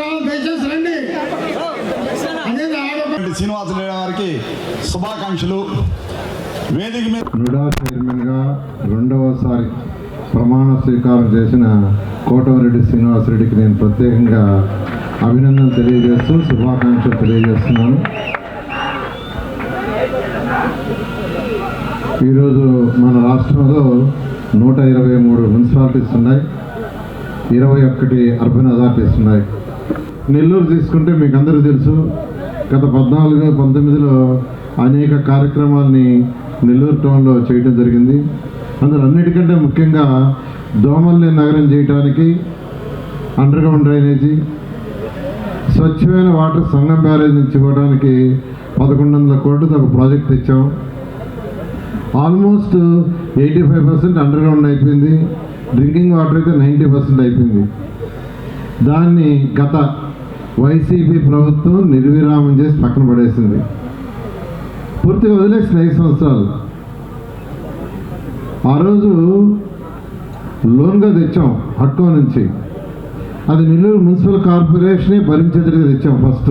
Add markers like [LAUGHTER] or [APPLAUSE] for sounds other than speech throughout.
దయచేసి రండి. శ్రీనివాసరెడ్డి గారికి శుభాకాంక్షలు. వేదిక మీద నుడా చైర్మన్గా రెండవసారి ప్రమాణ స్వీకారం చేసిన కోటమిరెడ్డి శ్రీనివాసరెడ్డికి నేను ప్రత్యేకంగా అభినందన తెలియజేస్తూ శుభాకాంక్షలు తెలియజేస్తున్నాను. ఈరోజు మన రాష్ట్రంలో నూట ఇరవై మూడు మున్సిపాలిటీస్ ఉన్నాయి. ఇరవై ఒక్కటి అర్బన్ అథారిటీస్ ఉన్నాయి. నెల్లూరు తీసుకుంటే మీకు అందరూ తెలుసు గత పద్నాలుగు పంతొమ్మిదిలో అనేక కార్యక్రమాల్ని నెల్లూరు టౌన్లో చేయడం జరిగింది. అందులో అన్నిటికంటే ముఖ్యంగా దోమల్ని నగరం చేయడానికి అండర్ గ్రౌండ్ డ్రైనేజీ స్వచ్ఛమైన వాటర్ సంఘం బ్యారేజ్ నుంచి ఇవ్వడానికి పదకొండు వందల కోట్లతో ఒక ప్రాజెక్ట్ తెచ్చాం. Almost eighty five percent underground అయిపోయింది. డ్రింకింగ్ వాటర్ అయితే నైంటీ పర్సెంట్ అయిపోయింది. దాన్ని గత వైసీపీ ప్రభుత్వం నిర్విరామం చేసి పక్కన పడేసింది. పూర్తిగా వదిలేసింది ఐదు సంవత్సరాలు. ఆ రోజు లోన్గా తెచ్చాం హట్కో నుంచి. అది నెల్లూరు మున్సిపల్ కార్పొరేషనే భరించేదిగా తెచ్చాం ఫస్ట్.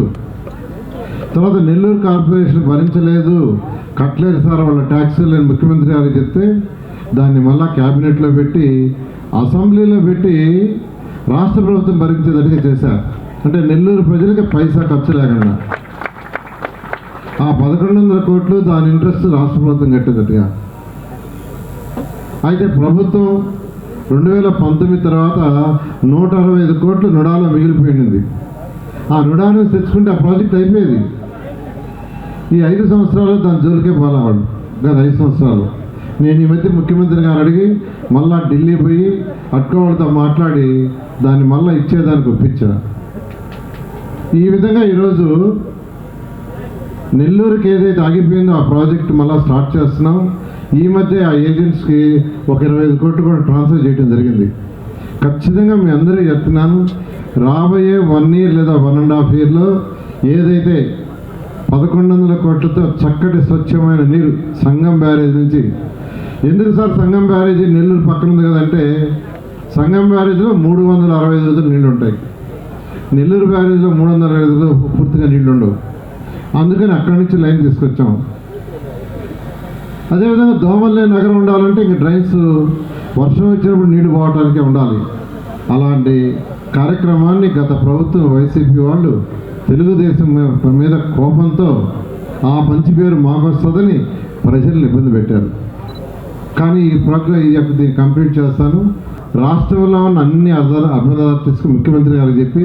తర్వాత నెల్లూరు కార్పొరేషన్ భరించలేదు కట్టలేరు సార్ వాళ్ళ ట్యాక్సీలు నేను ముఖ్యమంత్రి గారికి చెప్తే దాన్ని మళ్ళా క్యాబినెట్లో పెట్టి అసెంబ్లీలో పెట్టి రాష్ట్ర ప్రభుత్వం భరించేదట్టుగా చేశారు. అంటే నెల్లూరు ప్రజలకి పైసా ఖర్చు లేకుండా. ఆ పదకొండు వందల కోట్లు దాని ఇంట్రెస్ట్ రాష్ట్ర ప్రభుత్వం కట్టేటట్టుగా. అయితే ప్రభుత్వం రెండు వేల పంతొమ్మిది తర్వాత నూట అరవై ఐదు కోట్లు నుడాలో మిగిలిపోయింది. ఆ నుడాను తెచ్చుకుంటే ఆ ప్రాజెక్ట్ అయిపోయేది. ఈ ఐదు సంవత్సరాలు దాని జోలికే పోలేవాడు గత ఐదు సంవత్సరాలు. నేను ఈ మధ్య ముఖ్యమంత్రి గారు అడిగి మళ్ళా ఢిల్లీ పోయి అట్కోవాళ్ళతో మాట్లాడి దాన్ని మళ్ళీ ఇచ్చేదానికి ఒప్పించాను ఈ విధంగా ఈరోజు నెల్లూరుకి ఏదైతే ఆగిపోయిందో ఆ ప్రాజెక్ట్ మళ్ళీ స్టార్ట్ చేస్తున్నాం. ఈ మధ్య ఆ ఏజెంట్స్కి ఒక ఇరవై ఐదు కోట్లు కూడా ట్రాన్స్ఫర్ చేయడం జరిగింది. ఖచ్చితంగా మీ అందరూ చెప్తున్నాను రాబోయే వన్ ఇయర్ లేదా వన్ అండ్ హాఫ్ ఇయర్లో ఏదైతే పదకొండు వందల కోట్లతో చక్కటి స్వచ్ఛమైన నీరు సంగం బ్యారేజ్ నుంచి ఎందుకు సార్ సంగం బ్యారేజీ నెల్లూరు పక్కన ఉంది కదంటే సంగం బ్యారేజ్లో మూడు వందల అరవై ఐదు నీళ్ళు ఉంటాయి. నెల్లూరు బ్యారేజ్లో మూడు వందల అరవై పూర్తిగా నీళ్ళు ఉండవు అందుకని అక్కడి నుంచి లైన్ తీసుకొచ్చాం. అదేవిధంగా దోమల్లే నగరం ఉండాలంటే ఇంక డ్రైన్స్ వర్షం వచ్చినప్పుడు నీళ్ళు పోవటానికే ఉండాలి. అలాంటి కార్యక్రమాన్ని గత ప్రభుత్వం వైసీపీ వాళ్ళు తెలుగుదేశం మీద కోపంతో ఆ మంచి పేరు మాకు వస్తుందని ప్రజలను ఇబ్బంది పెట్టారు. కానీ ఈ ప్రోగ్రామ్ దీన్ని కంప్లీట్ చేస్తాను. రాష్ట్రంలో ఉన్న అన్ని అర్ధ అభివృద్ధి ముఖ్యమంత్రి గారికి చెప్పి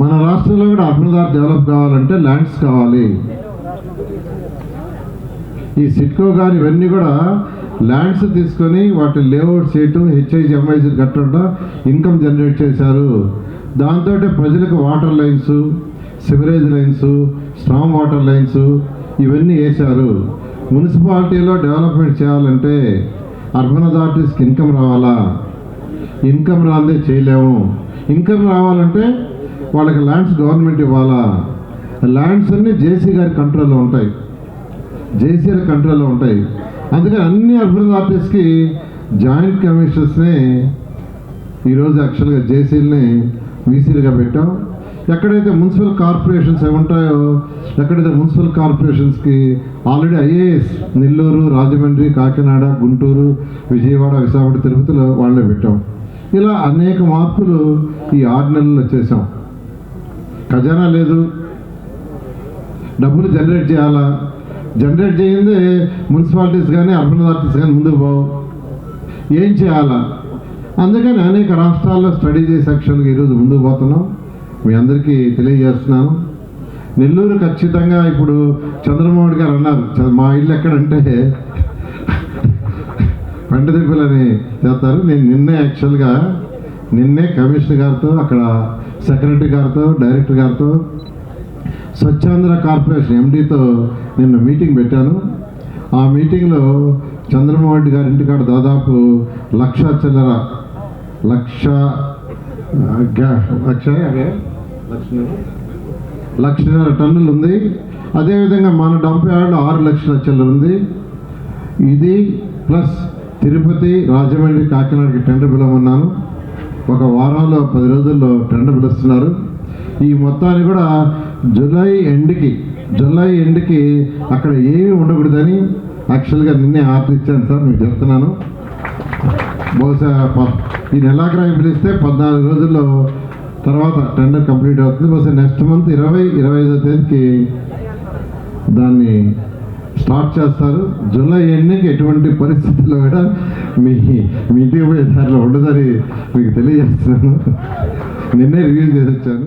మన రాష్ట్రంలో కూడా అభివృద్ధి డెవలప్ కావాలంటే ల్యాండ్స్ కావాలి. ఈ సిట్కో కానీ ఇవన్నీ కూడా ల్యాండ్స్ తీసుకొని వాటి లేఅవుట్ చేయటం హెచ్ఐజి ఎంఐజీ కట్టడం ఇన్కమ్ జనరేట్ చేశారు. దాంతో ప్రజలకు water lines sewerage lines strong water lines ఇవన్నీ వేశారు. మున్సిపాలిటీలో డెవలప్మెంట్ చేయాలంటే అర్బన్ అథారిటీస్కి ఇన్కమ్ రావాలా? ఇన్కమ్ రాందే చేయలేము. ఇన్కమ్ రావాలంటే వాళ్ళకి ల్యాండ్స్ గవర్నమెంట్ ఇవ్వాలా? ల్యాండ్స్ అన్నీ జేసీ గారి కంట్రోల్లో ఉంటాయి. జేసీఆర్ కంట్రోల్లో ఉంటాయి. అందుకని అన్ని అర్బన్ ఆఫీస్కి జాయింట్ కమిషనర్స్ని ఈరోజు యాక్చువల్గా జేసీలని వీసీలుగా పెట్టాం. ఎక్కడైతే మున్సిపల్ కార్పొరేషన్స్ అవి ఉంటాయో ఎక్కడైతే మున్సిపల్ కార్పొరేషన్స్కి ఆల్రెడీ ఐఏఎస్ నెల్లూరు రాజమండ్రి కాకినాడ గుంటూరు విజయవాడ విశాఖపట్నం తిరుపతిలో వాళ్ళే పెట్టాం. ఇలా అనేక మార్పులు ఈ ఆరు నెలల్లో చేసాం ఖజానా లేదు. డబ్బులు జనరేట్ చేయాలా? జనరేట్ చేయిందే మున్సిపాలిటీస్ కానీ అర్బన్ అథారిటీస్ కానీ ముందుకు పోవు. ఏం చేయాలా? అందుకని అనేక రాష్ట్రాల్లో స్టడీ చేసే యాక్చువల్గా ఈరోజు ముందుకు పోతున్నాం. మీ అందరికీ తెలియజేస్తున్నాను. నెల్లూరు ఖచ్చితంగా ఇప్పుడు చంద్రమోహన్ గారు అన్నారు మా ఇల్లు ఎక్కడంటే [LAUGHS] పెంటదిబ్బలని చేస్తారు. నేను నిన్నే యాక్చువల్గా నిన్నే కమిషనర్ గారితో అక్కడ సెక్రటరీ గారితో డైరెక్టర్ గారితో స్వచ్ఛాంధ్ర కార్పొరేషన్ ఎండీతో నిన్న మీటింగ్ పెట్టాను. ఆ మీటింగ్లో చంద్రమోహన్ రెడ్డి గారి ఇంటికాడ దాదాపు లక్ష చిల్లర లక్ష లక్ష అదే లక్షన్నర టన్నులు ఉంది. అదేవిధంగా మన డంప్ యార్డ్ ఆరు లక్షల చిల్లర ఉంది. ఇది ప్లస్ తిరుపతి రాజమండ్రి కాకినాడకి టెండర్ పిలవమన్నాను ఒక వారంలో పది రోజుల్లో టెండర్ పిలుస్తున్నారు ఈ మొత్తాన్ని కూడా జులై ఎండ్కి జులై ఎండ్కి అక్కడ ఏమీ ఉండకూడదని యాక్చువల్గా నిన్నే ఆర్డర్ ఇచ్చాను సార్ మీకు చెప్తున్నాను. బహుశా ప- ఈ నెలాఖరు పిలిస్తే పద్నాలుగు రోజుల్లో తర్వాత టెండర్ కంప్లీట్ అవుతుంది. బస్ నెక్స్ట్ మంత్ ఇరవై ఇరవై ఐదో తేదీకి దాన్ని స్టార్ట్ చేస్తారు. జూలై ఎండింగ్ ఎటువంటి పరిస్థితుల్లో కూడా మీ మీ ఇంటికి పోయే దారిలో ఉండదని మీకు తెలియజేస్తున్నాను. నిన్నే రివ్యూ చేసి వచ్చాను.